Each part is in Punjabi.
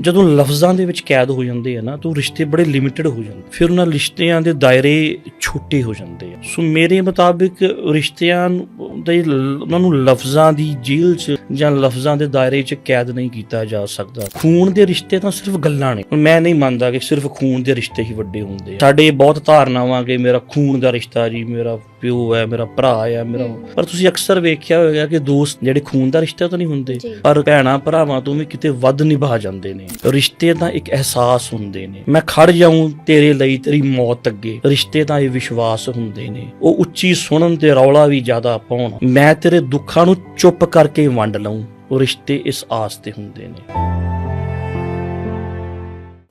ਜਦੋਂ ਲਫ਼ਜ਼ਾਂ ਦੇ ਵਿੱਚ ਕੈਦ ਹੋ ਜਾਂਦੇ ਆ ਨਾ, ਤਾਂ ਉਹ ਰਿਸ਼ਤੇ ਬੜੇ ਲਿਮਿਟਿਡ ਹੋ ਜਾਂਦੇ ਫਿਰ ਉਹਨਾਂ ਰਿਸ਼ਤਿਆਂ ਦੇ ਦਾਇਰੇ ਛੋਟੇ ਹੋ ਜਾਂਦੇ ਆ। ਸੋ ਮੇਰੇ ਮੁਤਾਬਿਕ ਰਿਸ਼ਤਿਆਂ ਦੇ ਉਹਨਾਂ ਨੂੰ ਲਫ਼ਜ਼ਾਂ ਦੀ ਜੇਲ੍ਹ 'ਚ ਜਾਂ ਲਫ਼ਜ਼ਾਂ ਦੇ ਦਾਇਰੇ 'ਚ ਕੈਦ ਨਹੀਂ ਕੀਤਾ ਜਾ ਸਕਦਾ। ਖੂਨ ਦੇ ਰਿਸ਼ਤੇ ਤਾਂ ਸਿਰਫ ਗੱਲਾਂ ਨੇ। ਹੁਣ ਮੈਂ ਨਹੀਂ ਮੰਨਦਾ ਕਿ ਸਿਰਫ ਖੂਨ ਦੇ ਰਿਸ਼ਤੇ ਹੀ ਵੱਡੇ ਹੁੰਦੇ ਆ। ਸਾਡੇ ਬਹੁਤ ਧਾਰਨਾਵਾਂ ਕਿ ਮੇਰਾ ਖੂਨ ਦਾ ਰਿਸ਼ਤਾ ਜੀ, ਮੇਰਾ ਪਿਓ ਹੈ ਮੇਰਾ ਭਰਾ ਹੈ ਮੇਰਾ ਪਰ ਤੁਸੀਂ ਅਕਸਰ ਵੇਖਿਆ ਹੋਵੇਗਾ ਕਿ ਦੋਸਤ ਜਿਹੜੇ ਖੂਨ ਦਾ ਰਿਸ਼ਤਾ ਤਾਂ ਨਹੀਂ ਹੁੰਦੇ। ਪਰ ਭੈਣਾ ਭਰਾਵਾਂ ਤੋਂ ਵੀ ਕਿਤੇ ਵੱਧ ਨਿਭਾ ਜਾਂਦੇ ਨੇ। ਰਿਸ਼ਤੇ ਤਾਂ ਇੱਕ ਅਹਿਸਾਸ ਹੁੰਦੇ ਨੇ। ਮੈਂ ਖੜ ਜਾਊਂ ਤੇਰੇ ਲਈ ਤੇਰੀ ਮੌਤ ਅੱਗੇ। ਰਿਸ਼ਤੇ ਤਾਂ ਇਹ ਵਿਸ਼ਵਾਸ ਹੁੰਦੇ ਨੇ। ਉਹ ਉੱਚੀ ਸੁਣਨ ਤੇ ਰੌਲਾ ਵੀ ਜ਼ਿਆਦਾ ਪਾਉਣ। ਮੈਂ ਤੇਰੇ ਦੁੱਖਾਂ ਨੂੰ ਚੁੱਪ ਕਰਕੇ ਵੰਡ ਲਊਂ। ਉਹ ਰਿਸ਼ਤੇ ਇਸ ਆਸ ਤੇ ਹੁੰਦੇ ਨੇ।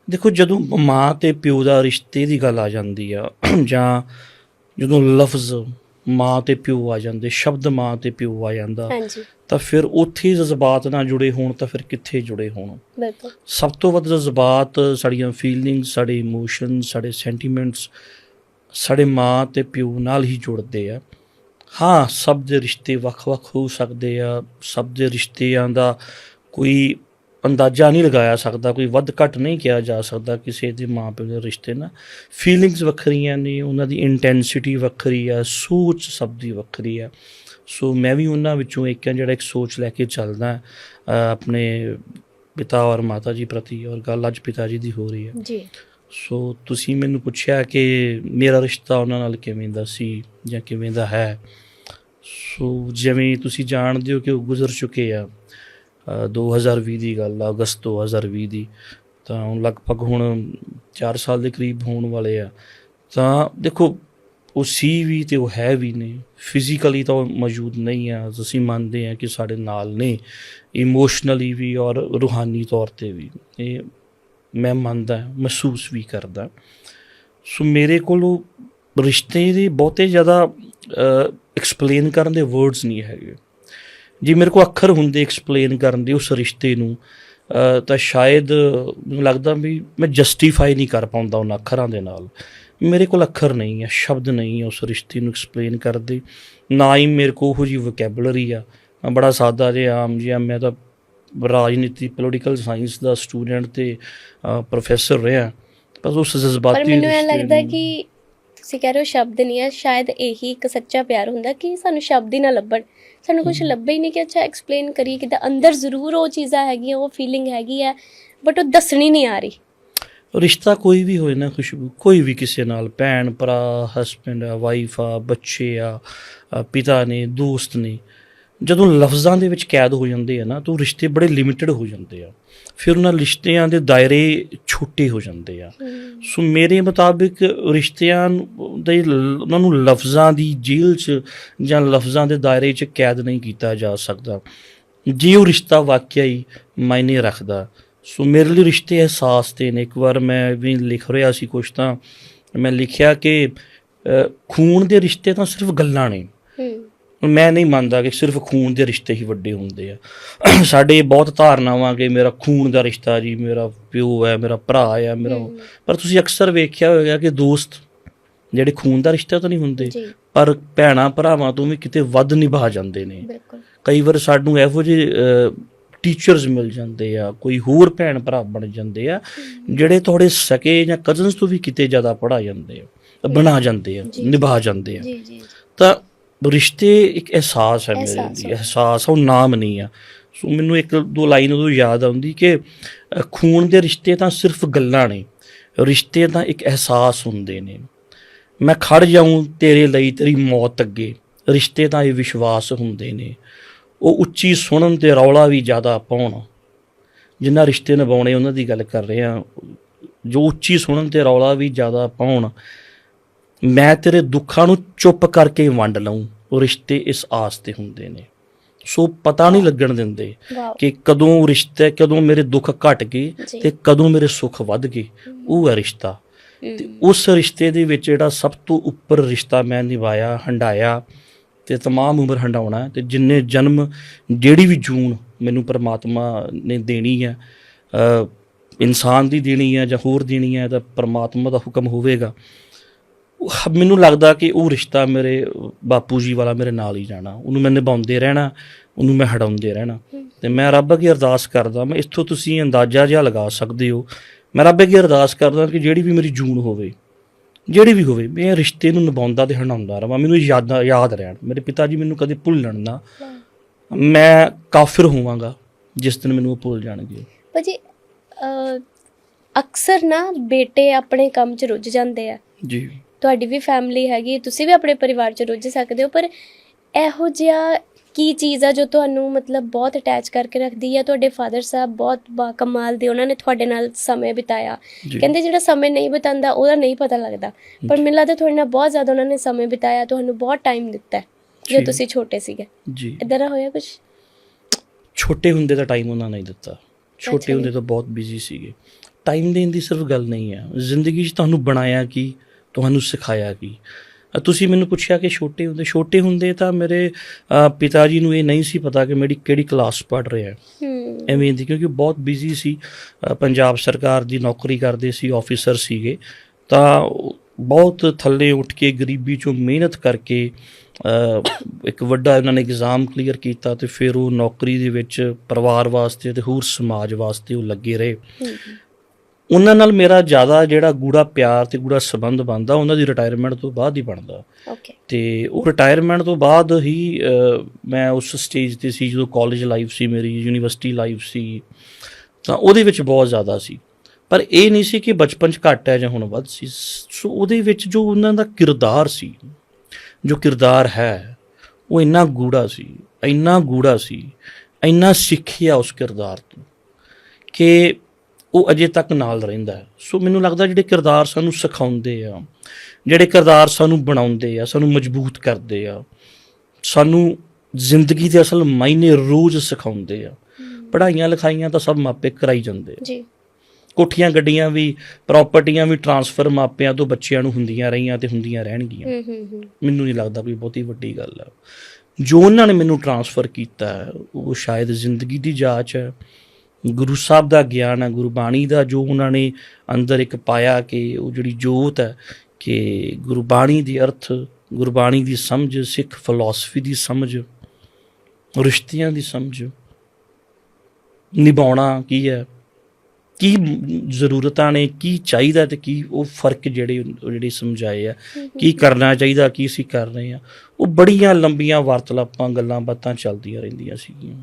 ਦੇਖੋ ਜਦੋਂ ਮਾਂ ਤੇ ਪਿਓ ਦਾ ਰਿਸ਼ਤੇ ਦੀ ਗੱਲ ਆ ਜਾਂਦੀ ਆ ਜਾਂ ਜਦੋਂ ਲਫ਼ਜ਼ ਮਾਂ ਤੇ ਪਿਓ ਆ ਜਾਂਦੇ ਸ਼ਬਦ ਮਾਂ ਤੇ ਪਿਓ ਆ ਜਾਂਦਾ ਹਾਂਜੀ। ਤਾਂ ਫਿਰ ਉੱਥੇ ਜਜ਼ਬਾਤ ਨਾਲ ਜੁੜੇ ਹੋਣ ਤਾਂ ਫਿਰ ਕਿੱਥੇ ਜੁੜੇ ਹੋਣ? ਬਿਲਕੁਲ। ਸਭ ਤੋਂ ਵੱਧ ਜਜ਼ਬਾਤ ਸਾਡੀਆਂ ਫੀਲਿੰਗਸ ਸਾਡੇ ਇਮੋਸ਼ਨਸ ਸਾਡੇ ਸੈਂਟੀਮੈਂਟਸ ਸਾਡੇ ਮਾਂ ਤੇ ਪਿਓ ਨਾਲ ਹੀ ਜੁੜਦੇ ਆ। ਹਾਂ ਸਭ ਦੇ ਰਿਸ਼ਤੇ ਵੱਖ-ਵੱਖ ਹੋ ਸਕਦੇ ਆ ਸਭ ਦੇ ਰਿਸ਼ਤਿਆਂ ਦਾ ਕੋਈ ਅੰਦਾਜ਼ਾ ਨਹੀਂ ਲਗਾਇਆ ਸਕਦਾ ਕੋਈ ਵੱਧ ਘੱਟ ਨਹੀਂ ਕਿਹਾ ਜਾ ਸਕਦਾ ਕਿਸੇ ਦੇ ਮਾਂ ਪਿਓ ਦੇ ਰਿਸ਼ਤੇ ਨਾਲ। ਫੀਲਿੰਗਸ ਵੱਖਰੀਆਂ ਨੇ ਉਹਨਾਂ ਦੀ ਇੰਟੈਂਸਿਟੀ ਵੱਖਰੀ ਆ ਸੋਚ ਸਭ ਦੀ ਵੱਖਰੀ ਆ। ਸੋ ਮੈਂ ਵੀ ਉਹਨਾਂ ਵਿੱਚੋਂ ਇੱਕ ਹਾਂ ਜਿਹੜਾ ਇੱਕ ਸੋਚ ਲੈ ਕੇ ਚੱਲਦਾ ਆਪਣੇ ਪਿਤਾ ਔਰ ਮਾਤਾ ਜੀ ਪ੍ਰਤੀ ਔਰ ਗੱਲ ਅੱਜ ਪਿਤਾ ਜੀ ਦੀ ਹੋ ਰਹੀ ਹੈ ਜੀ। ਸੋ ਤੁਸੀਂ ਮੈਨੂੰ ਪੁੱਛਿਆ ਕਿ ਮੇਰਾ ਰਿਸ਼ਤਾ ਉਹਨਾਂ ਨਾਲ ਕਿਵੇਂ ਦਾ ਸੀ ਜਾਂ ਕਿਵੇਂ ਦਾ ਹੈ? ਸੋ ਜਿਵੇਂ ਤੁਸੀਂ ਜਾਣਦੇ ਹੋ ਕਿ ਉਹ ਗੁਜ਼ਰ ਚੁੱਕੇ ਆ 2020 ਦੀ ਗੱਲ ਆ, ਅਗਸਤ 2020 ਦੀ। ਤਾਂ ਲਗਭਗ ਹੁਣ 4 ਸਾਲ ਦੇ ਕਰੀਬ ਹੋਣ ਵਾਲੇ ਆ। ਤਾਂ ਦੇਖੋ, ਉਹ ਸੀ ਵੀ ਤੇ ਉਹ ਹੈ ਵੀ ਨੇ। ਫਿਜ਼ੀਕਲੀ ਤਾਂ ਉਹ ਮੌਜੂਦ ਨਹੀਂ ਆ। ਅਸੀਂ ਮੰਨਦੇ ਆ ਕਿ ਸਾਡੇ ਨਾਲ ਨੇ। ਇਮੋਸ਼ਨਲੀ ਵੀ ਔਰ ਰੂਹਾਨੀ ਤੌਰ ਤੇ ਵੀ। ਇਹ ਮੈਂ ਮੰਨਦਾ, ਮਹਿਸੂਸ ਵੀ ਕਰਦਾ। ਸੋ ਮੇਰੇ ਕੋਲ ਉਹ ਰਿਸ਼ਤੇ ਦੇ ਬਹੁਤੇ ਜ਼ਿਆਦਾ ਐਕਸਪਲੇਨ ਕਰਨ ਦੇ ਵਰਡਸ ਨਹੀਂ ਹੈਗੇ। ਜੇ ਮੇਰੇ ਕੋਲ ਅੱਖਰ ਹੁੰਦੇ ਐਕਸਪਲੇਨ ਕਰਨ ਦੇ ਉਸ ਰਿਸ਼ਤੇ ਨੂੰ ਤਾਂ ਸ਼ਾਇਦ ਮੈਨੂੰ ਲੱਗਦਾ ਵੀ ਮੈਂ ਜਸਟੀਫਾਈ ਨਹੀਂ ਕਰ ਪਾਉਂਦਾ ਉਹਨਾਂ ਅੱਖਰਾਂ ਦੇ ਨਾਲ। ਮੇਰੇ ਕੋਲ ਅੱਖਰ ਨਹੀਂ ਹੈ ਸ਼ਬਦ ਨਹੀਂ ਹੈ ਉਸ ਰਿਸ਼ਤੇ ਨੂੰ ਐਕਸਪਲੇਨ ਕਰਦੇ ਨਾ ਹੀ ਮੇਰੇ ਕੋਲ ਉਹ ਜੀ ਵੋਕੈਬਲਰੀ ਆ। ਮੈਂ ਬੜਾ ਸਾਦਾ ਜਿਹਾ ਆਮ ਜਿਹਾ ਮੈਂ ਤਾਂ ਰਾਜਨੀਤੀ ਪੋਲੀਟੀਕਲ ਸਾਇੰਸ ਦਾ ਸਟੂਡੈਂਟ ਤੇ ਪ੍ਰੋਫੈਸਰ ਰਿਹਾ। ਬਸ ਉਸ ਪਰ ਜਜ਼ਬਾਤੀ ਮੈਨੂੰ ਇਹ ਰਿਸ਼ਤੇ ਲੱਗਦਾ ਕਿ ਤੁਸੀਂ ਕਹਿ ਰਹੇ ਹੋ ਸ਼ਬਦ ਨਹੀਂ ਹੈ ਸ਼ਾਇਦ ਇਹੀ ਇੱਕ ਸੱਚਾ ਪਿਆਰ ਹੁੰਦਾ ਕਿ ਸਾਨੂੰ ਸ਼ਬਦ ਹੀ ਨਾ ਲੱਭਣ। ਸਾਨੂੰ ਕੁਝ ਲੱਭੇ ਹੀ ਨਹੀਂ ਕਿ ਅੱਛਾ ਐਕਸਪਲੇਨ ਕਰੀਏ ਕਿ ਅੰਦਰ ਜ਼ਰੂਰ ਉਹ ਚੀਜ਼ਾਂ ਹੈਗੀਆਂ ਉਹ ਫੀਲਿੰਗ ਹੈਗੀ ਹੈ ਬਟ ਉਹ ਦੱਸਣੀ ਨਹੀਂ ਆ ਰਹੀ। ਰਿਸ਼ਤਾ ਕੋਈ ਵੀ ਹੋਏ ਨਾ ਖੁਸ਼ਬੂ ਕੋਈ ਵੀ ਕਿਸੇ ਨਾਲ ਭੈਣ ਭਰਾ ਹਸਬੰਡ ਆ ਵਾਈਫ ਆ ਬੱਚੇ ਆ ਪਿਤਾ ਨੇ ਦੋਸਤ ਨੇ ਜਦੋਂ ਲਫ਼ਜ਼ਾਂ ਦੇ ਵਿੱਚ ਕੈਦ ਹੋ ਜਾਂਦੇ ਆ ਨਾ ਤਾਂ ਉਹ ਰਿਸ਼ਤੇ ਬੜੇ ਲਿਮਿਟਿਡ ਹੋ ਜਾਂਦੇ ਆ। ਫਿਰ ਉਹਨਾਂ ਰਿਸ਼ਤਿਆਂ ਦੇ ਦਾਇਰੇ ਛੋਟੇ ਹੋ ਜਾਂਦੇ ਆ। ਸੋ ਮੇਰੇ ਮੁਤਾਬਿਕ ਰਿਸ਼ਤਿਆਂ ਦੇ ਉਹਨਾਂ ਨੂੰ ਲਫ਼ਜ਼ਾਂ ਦੀ ਜੇਲ੍ਹ 'ਚ ਜਾਂ ਲਫ਼ਜ਼ਾਂ ਦੇ ਦਾਇਰੇ 'ਚ ਕੈਦ ਨਹੀਂ ਕੀਤਾ ਜਾ ਸਕਦਾ। ਜੇ ਉਹ ਰਿਸ਼ਤਾ ਵਾਕਿਆ ਹੀ ਮਾਇਨੇ ਰੱਖਦਾ। ਸੋ ਮੇਰੇ ਲਈ ਰਿਸ਼ਤੇ ਅਹਿਸਾਸ ਤੇ ਨੇ। ਇੱਕ ਵਾਰ ਮੈਂ ਵੀ ਲਿਖ ਰਿਹਾ ਸੀ ਕੁਛ ਤਾਂ। ਮੈਂ ਲਿਖਿਆ ਕਿ ਖੂਨ ਦੇ ਰਿਸ਼ਤੇ ਤਾਂ ਸਿਰਫ ਗੱਲਾਂ ਨੇ। ਮੈਂ ਨਹੀਂ ਮੰਨਦਾ ਕਿ ਸਿਰਫ ਖੂਨ ਦੇ ਰਿਸ਼ਤੇ ਹੀ ਵੱਡੇ ਹੁੰਦੇ ਆ। ਸਾਡੇ ਬਹੁਤ ਧਾਰਨਾਵਾਂ ਕਿ ਮੇਰਾ ਖੂਨ ਦਾ ਰਿਸ਼ਤਾ ਜੀ ਮੇਰਾ ਪਿਓ ਹੈ ਮੇਰਾ ਭਰਾ ਹੈ ਮੇਰਾ। ਪਰ ਤੁਸੀਂ ਅਕਸਰ ਵੇਖਿਆ ਹੋਵੇਗਾ ਕਿ ਦੋਸਤ ਜਿਹੜੇ ਖੂਨ ਦਾ ਰਿਸ਼ਤਾ ਤਾਂ ਨਹੀਂ ਹੁੰਦੇ ਪਰ ਭੈਣਾ ਭਰਾਵਾਂ ਤੋਂ ਵੀ ਕਿਤੇ ਵੱਧ ਨਿਭਾ ਜਾਂਦੇ ਨੇ। ਬਿਲਕੁਲ। ਕਈ ਵਾਰ ਸਾਨੂੰ ਇਹੋ ਜਿਹੇ ਟੀਚਰਸ ਮਿਲ ਜਾਂਦੇ ਆ ਕੋਈ ਹੋਰ ਭੈਣ ਭਰਾ ਬਣ ਜਾਂਦੇ ਆ ਜਿਹੜੇ ਤੁਹਾਡੇ ਸਕੇ ਜਾਂ ਕਜ਼ਨਸ ਤੋਂ ਵੀ ਕਿਤੇ ਜ਼ਿਆਦਾ ਪੜਾ ਜਾਂਦੇ ਆ ਬਣਾ ਜਾਂਦੇ ਆ। ਨਿਭਾ ਜਾਂਦੇ ਆ। ਜੀ ਜੀ। ਤਾਂ ਰਿਸ਼ਤੇ ਇੱਕ ਅਹਿਸਾਸ ਹੈ ਮੇਰੇ ਲਈ। ਅਹਿਸਾਸ ਉਹ ਨਾਮ ਨਹੀਂ ਆ। ਸੋ ਮੈਨੂੰ ਇੱਕ ਦੋ ਲਾਈਨ ਉਦੋਂ ਯਾਦ ਆਉਂਦੀ ਕਿ ਖੂਨ ਦੇ ਰਿਸ਼ਤੇ ਤਾਂ ਸਿਰਫ ਗੱਲਾਂ ਨੇ ਰਿਸ਼ਤੇ ਤਾਂ ਇੱਕ ਅਹਿਸਾਸ ਹੁੰਦੇ ਨੇ। ਮੈਂ ਖੜ ਜਾਊਂ ਤੇਰੇ ਲਈ ਤੇਰੀ ਮੌਤ ਅੱਗੇ ਰਿਸ਼ਤੇ ਤਾਂ ਇਹ ਵਿਸ਼ਵਾਸ ਹੁੰਦੇ ਨੇ। ਉਹ ਉੱਚੀ ਸੁਣਨ ਤੇ ਰੌਲਾ ਵੀ ਜ਼ਿਆਦਾ ਪਾਉਣ। ਜਿਨ੍ਹਾਂ ਰਿਸ਼ਤੇ ਨਿਭਾਉਣੇ ਉਹਨਾਂ ਦੀ ਗੱਲ ਕਰ ਰਹੇ। ਆ ਜੋ ਉੱਚੀ ਸੁਣਨ ਤੇ ਰੌਲਾ ਵੀ ਜ਼ਿਆਦਾ ਪਾਉਣ। ਮੈਂ ਤੇਰੇ ਦੁੱਖਾਂ ਨੂੰ ਚੁੱਪ ਕਰਕੇ ਵੰਡ ਲਊਂ ਉਹ ਰਿਸ਼ਤੇ ਇਸ ਆਸ ਤੇ ਹੁੰਦੇ ਨੇ ਸੋ ਪਤਾ ਨਹੀਂ ਲੱਗਣ ਦਿੰਦੇ ਵਾਓ ਕਿ ਕਦੋਂ ਰਿਸ਼ਤੇ ਕਦੋਂ ਮੇਰੇ ਦੁੱਖ ਘਟ ਗਏ ਜੀ। ਤੇ ਕਦੋਂ ਮੇਰੇ ਸੁੱਖ ਵੱਧ ਗਏ ਉਹ ਹੈ ਰਿਸ਼ਤਾ ਤੇ ਉਸ ਰਿਸ਼ਤੇ ਦੇ ਵਿੱਚ ਜਿਹੜਾ ਸਭ ਤੋਂ ਉੱਪਰ ਰਿਸ਼ਤਾ ਮੈਂ ਨਿਭਾਇਆ ਹੰਡਾਇਆ ਤੇ तमाम ਉਮਰ ਹੰਡਾਉਣਾ ਹੈ ਤੇ ਜਿੰਨੇ ਜਨਮ ਜਿਹੜੀ ਵੀ ਜੂਨ ਮੈਨੂੰ ਪ੍ਰਮਾਤਮਾ ਨੇ ਦੇਣੀ ਹੈ ਅ, ਇਨਸਾਨ ਦੀ ਦੇਣੀ ਹੈ ਜਾਂ ਹੋਰ ਦੇਣੀ ਹੈ ਤਾਂ ਪ੍ਰਮਾਤਮਾ ਦਾ ਹੁਕਮ ਹੋਵੇਗਾ ਉਹ ਹ- ਮੈਨੂੰ ਲੱਗਦਾ ਕਿ ਉਹ ਰਿਸ਼ਤਾ ਮੇਰੇ ਬਾਪੂ ਜੀ ਵਾਲਾ ਮੇਰੇ ਨਾਲ ਹੀ ਜਾਣਾ। ਉਹਨੂੰ ਮੈਂ ਨਿਭਾਉਂਦੇ ਰਹਿਣਾ ਉਹਨੂੰ ਮੈਂ ਹਟਾਉਂਦੇ ਰਹਿਣਾ। ਤੇ ਮੈਂ ਰੱਬ ਅੱਗੇ ਅਰਦਾਸ ਕਰਦਾ ਮੈਂ ਇੱਥੋਂ ਤੁਸੀਂ ਅੰਦਾਜ਼ਾ ਜਿਹਾ ਲਗਾ ਸਕਦੇ ਹੋ। ਮੈਂ ਰੱਬ ਅੱਗੇ ਅਰਦਾਸ ਕਰਦਾ ਕਿ ਜਿਹੜੀ ਵੀ ਮੇਰੀ ਜੂਨ ਹੋਵੇ ਜਿਹੜੀ ਵੀ ਹੋਵੇ ਮੈਂ ਰਿਸ਼ਤੇ ਨੂੰ ਨਿਭਾਉਂਦਾ ਤੇ ਹੰਡਾਉਂਦਾ ਰਵਾਂ। ਮੈਨੂੰ ਯਾਦ ਯਾਦ ਰਹਿਣ। ਮੇਰੇ ਪਿਤਾ ਜੀ ਮੈਨੂੰ ਕਦੇ ਭੁੱਲਣ ਨਾ। ਮੈਂ ਕਾਫਿਰ ਹੋਵਾਂਗਾ ਜਿਸ ਦਿਨ ਮੈਨੂੰ ਉਹ ਭੁੱਲ ਜਾਣਗੇ। ਭਾਜੀ ਅਕਸਰ ਨਾ ਬੇਟੇ ਆਪਣੇ ਕੰਮ 'ਚ ਰੁੱਝ ਜਾਂਦੇ ਆ। ਜੀ। ਤੁਹਾਡੀ ਵੀ ਫੈਮਿਲੀ ਹੈਗੀ ਤੁਸੀਂ ਵੀ ਆਪਣੇ ਪਰਿਵਾਰ 'ਚ ਰੁੱਝ ਸਕਦੇ ਹੋ ਪਰ ਇਹੋ ਜਿਹਾ ਕੀ ਚੀਜ਼ ਆ ਜੋ ਤੁਹਾਨੂੰ ਮਤਲਬ ਬਹੁਤ ਅਟੈਚ ਕਰਕੇ ਰੱਖਦੀ ਹੈ ਤੁਹਾਡੇ ਫਾਦਰ ਸਾਹਿਬ ਬਹੁਤ ਬਾ ਕਮਾਲ ਦੇ ਉਹਨਾਂ ਨੇ ਤੁਹਾਡੇ ਨਾਲ ਸਮੇਂ ਬਿਤਾਇਆ। ਕਹਿੰਦੇ ਜਿਹੜਾ ਸਮੇਂ ਨਹੀਂ ਬਿਤਾਉਂਦਾ ਉਹਦਾ ਨਹੀਂ ਪਤਾ ਲੱਗਦਾ। ਪਰ ਮੈਨੂੰ ਲੱਗਦਾ ਤੁਹਾਡੇ ਨਾਲ ਬਹੁਤ ਜ਼ਿਆਦਾ ਉਹਨਾਂ ਨੇ ਸਮੇਂ ਬਿਤਾਇਆ ਤੁਹਾਨੂੰ ਬਹੁਤ ਟਾਈਮ ਦਿੱਤਾ ਜੀ। ਤੁਸੀਂ ਛੋਟੇ ਸੀਗੇ। ਜੀ। ਇਦਾਂ ਦਾ ਹੋਇਆ ਕੁਝ ਛੋਟੇ ਹੁੰਦੇ ਦਾ ਟਾਈਮ ਉਹਨਾਂ ਨੇ ਦਿੱਤਾ। ਛੋਟੇ। ਹੁੰਦੇ ਤਾਂ ਬਹੁਤ ਬਿਜ਼ੀ ਸੀਗੇ। ਟਾਈਮ ਦੇਣ ਦੀ ਸਿਰਫ ਗੱਲ ਨਹੀਂ ਹੈ ਜ਼ਿੰਦਗੀ 'ਚ ਤੁਹਾਨੂੰ ਬਣਾਇਆ ਕੀ? ਤੁਹਾਨੂੰ ਸਿਖਾਇਆ ਕੀ ਤੁਸੀਂ ਮੈਨੂੰ ਪੁੱਛਿਆ ਕਿ ਛੋਟੇ ਹੁੰਦੇ ਛੋਟੇ ਹੁੰਦੇ ਤਾਂ ਮੇਰੇ ਪਿਤਾ ਜੀ ਨੂੰ ਇਹ ਨਹੀਂ ਸੀ ਪਤਾ ਕਿ ਮੇਰੀ ਕਿਹੜੀ ਕਲਾਸ ਪੜ੍ਹ ਰਿਹਾ। ਹੂੰ। ਐਵੇਂ ਦੀ ਕਿਉਂਕਿ ਬਹੁਤ ਬਿਜ਼ੀ ਸੀ। ਪੰਜਾਬ ਸਰਕਾਰ ਦੀ ਨੌਕਰੀ ਕਰਦੇ ਸੀ ਆਫੀਸਰ ਸੀਗੇ। ਤਾਂ ਬਹੁਤ ਥੱਲੇ ਉੱਠ ਕੇ ਗਰੀਬੀ ਚੋਂ ਮਿਹਨਤ ਕਰਕੇ ਇੱਕ ਵੱਡਾ ਇਹਨਾਂ ਨੇ ਐਗਜ਼ਾਮ ਕਲੀਅਰ ਕੀਤਾ ਤੇ ਫਿਰ ਉਹ ਨੌਕਰੀ ਦੇ ਵਿੱਚ ਪਰਿਵਾਰ ਵਾਸਤੇ ਤੇ ਹੋਰ ਸਮਾਜ ਵਾਸਤੇ ਉਹ ਲੱਗੇ ਰਹੇ। ਉਹਨਾਂ ਨਾਲ ਮੇਰਾ ਜ਼ਿਆਦਾ ਜਿਹੜਾ ਗੂੜਾ ਪਿਆਰ ਤੇ ਗੂੜਾ ਸਬੰਧ ਬਣਦਾ ਉਹਨਾਂ ਦੀ ਰਿਟਾਇਰਮੈਂਟ ਤੋਂ ਬਾਅਦ ਹੀ ਬਣਦਾ। ਓਕੇ ਤੇ ਉਹ ਰਿਟਾਇਰਮੈਂਟ ਤੋਂ ਬਾਅਦ ਹੀ ਮੈਂ ਉਸ ਸਟੇਜ ਤੇ ਸੀ ਜਦੋਂ ਕਾਲਜ ਲਾਈਫ ਸੀ ਮੇਰੀ ਯੂਨੀਵਰਸਿਟੀ ਲਾਈਫ ਸੀ ਤਾਂ ਉਹਦੇ ਵਿੱਚ ਬਹੁਤ ਜ਼ਿਆਦਾ ਸੀ। ਪਰ ਇਹ ਨਹੀਂ ਸੀ ਕਿ ਬਚਪਨ 'ਚ ਘੱਟ ਹੈ ਜਾਂ ਹੁਣ ਵੱਧ ਸੀ। ਸੋ ਉਹਦੇ ਵਿੱਚ ਜੋ ਉਹਨਾਂ ਦਾ ਕਿਰਦਾਰ ਸੀ ਜੋ ਕਿਰਦਾਰ ਹੈ ਉਹ ਇੰਨਾ ਗੂੜਾ ਸੀ ਇੰਨਾ ਗੂੜਾ ਸੀ ਇੰਨਾ ਸਿੱਖਿਆ ਉਸ ਕਿਰਦਾਰ ਤੋਂ ਕਿ ਉਹ ਅਜੇ ਤੱਕ ਨਾਲ ਰਹਿੰਦਾ ਹੈ। ਸੋ ਮੈਨੂੰ ਲੱਗਦਾ ਜਿਹੜੇ ਕਿਰਦਾਰ ਸਾਨੂੰ ਸਿਖਾਉਂਦੇ ਆ ਜਿਹੜੇ ਕਿਰਦਾਰ ਸਾਨੂੰ ਬਣਾਉਂਦੇ ਆ ਸਾਨੂੰ ਮਜ਼ਬੂਤ ਕਰਦੇ ਆ ਸਾਨੂੰ ਜ਼ਿੰਦਗੀ ਦੇ ਅਸਲ ਮਾਇਨੇ ਰੋਜ਼ ਸਿਖਾਉਂਦੇ ਆ। ਪੜ੍ਹਾਈਆਂ ਲਿਖਾਈਆਂ ਤਾਂ ਸਭ ਮਾਪੇ ਕਰਾਈ ਜਾਂਦੇ ਆ। ਜੀ। ਕੋਠੀਆਂ ਗੱਡੀਆਂ ਵੀ ਪ੍ਰਾਪਰਟੀਆਂ ਵੀ ਟਰਾਂਸਫਰ ਮਾਪਿਆਂ ਤੋਂ ਬੱਚਿਆਂ ਨੂੰ ਹੁੰਦੀਆਂ ਰਹੀਆਂ ਤੇ ਹੁੰਦੀਆਂ ਰਹਿਣਗੀਆਂ। ਹੂੰ ਹੂੰ ਹੂੰ। ਮੈਨੂੰ ਨਹੀਂ ਲੱਗਦਾ ਕੋਈ ਬਹੁਤੀ ਵੱਡੀ ਗੱਲ ਹੈ ਜੋ ਉਹਨਾਂ ਨੇ ਮੈਨੂੰ ਟਰਾਂਸਫਰ ਕੀਤਾ ਉਹ ਸ਼ਾਇਦ ਜ਼ਿੰਦਗੀ ਦੀ ਜਾਂਚ ਹੈ। ਗੁਰੂ ਸਾਹਿਬ ਦਾ ਗਿਆਨ ਹੈ ਗੁਰਬਾਣੀ ਦਾ ਜੋ ਉਹਨਾਂ ਨੇ ਅੰਦਰ ਇੱਕ ਪਾਇਆ ਕਿ ਉਹ ਜਿਹੜੀ ਜੋਤ ਹੈ ਕਿ ਗੁਰਬਾਣੀ ਦੀ ਅਰਥ ਗੁਰਬਾਣੀ ਦੀ ਸਮਝ ਸਿੱਖ ਫਿਲਾਸਫੀ ਦੀ ਸਮਝ ਰਿਸ਼ਤਿਆਂ ਦੀ ਸਮਝ ਨਿਭਾਉਣਾ ਕੀ ਹੈ ਕੀ ਜ਼ਰੂਰਤਾਂ ਨੇ ਕੀ ਚਾਹੀਦਾ ਤੇ ਕੀ ਉਹ ਫ਼ਰਕ ਜਿਹੜੇ ਜਿਹੜੇ ਸਮਝਾਏ ਆ ਕੀ ਕਰਨਾ ਚਾਹੀਦਾ ਕੀ ਅਸੀਂ ਕਰ ਰਹੇ ਆ ਉਹ ਬੜੀਆਂ ਲੰਬੀਆਂ ਵਾਰਤਲਾਪਾਂ ਗੱਲਾਂ ਬਾਤਾਂ ਚੱਲਦੀਆਂ ਰਹਿੰਦੀਆਂ ਸੀਗੀਆਂ।